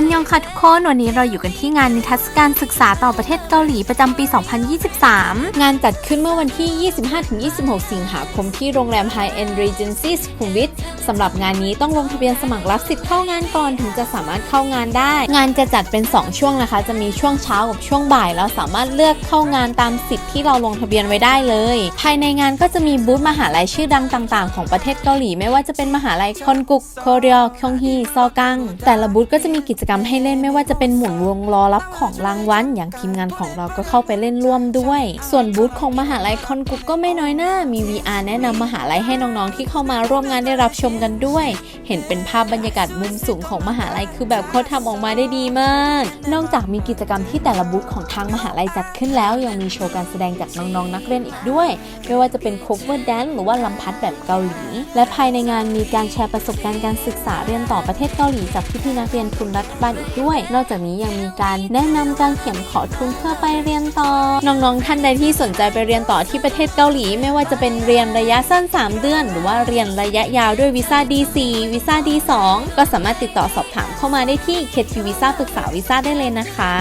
อันยองค่ะทุกคน วันนี้เราอยู่กันที่งานนิทรรศการศึกษาต่อประเทศเกาหลีประจำปี 2023 งานจัดขึ้นเมื่อวันที่ 25-26 สิงหาคมที่โรงแรม High End Regency สุขุมวิท สำหรับงานนี้ต้องลงทะเบียนสมัครรับสิทธิ์เข้างานก่อนถึงจะสามารถเข้างานได้ งานจะจัดเป็น 2 ช่วงนะคะ จะมีช่วงเช้ากับช่วงบ่ายแล้วสามารถเลือกเข้างานตามสิทธิ์ที่เราลงทะเบียนไว้ได้เลย ภายในงานก็จะมีบูธมหาลัยชื่อดังต่าง ๆ ของประเทศเกาหลี ไม่ว่าจะเป็นมหาลัยคอนกุกโคเรียคยองฮีซอกัง แต่ละบูธก็จะมีกิจกรรมให้เล่นไม่ว่าจะเป็นหมุนวงล้อรับของรางวัลอย่างทีมงานของเราก็เข้าไปเล่นร่วมด้วย ส่วนบูธของมหาลัยคอนกุกก็ไม่น้อยหน้ามี VR แนะนำมหาลัยให้น้องๆที่เข้ามาร่วมงานได้รับชมกันด้วย เห็นเป็นภาพบรรยากาศมุมสูงของมหาลัยคือแบบเขาทำออกมาได้ดีมาก นอกจากมีกิจกรรมที่แต่ละบูธของทางมหาลัยจัดขึ้นแล้ว ยังมีโชว์การแสดงจากน้องๆนักเรียนอีกด้วย ไม่ว่าจะเป็น cover dance หรือว่าลำพัดแบบเกาหลี และภายในงานมีการแชร์ประสบการณ์การศึกษาเรียนต่อประเทศเกาหลีจากพี่ๆนักเรียนทุนรัฐบาลอีกด้วย นอกจากนี้ยังมีการแนะนำการเขียนขอทุนเพื่อไปเรียนต่อ น้องๆท่านใดที่สนใจไปเรียนต่อที่ประเทศเกาหลี ไม่ว่าจะเป็นเรียนระยะสั้น 3 เดือน หรือว่าเรียนระยะยาวด้วยวีซ่า D4 วีซ่า D2 ก็สามารถติดต่อสอบถามเข้ามาได้ที่ KT Visa ปรึกษาวีซ่าได้เลยนะคะ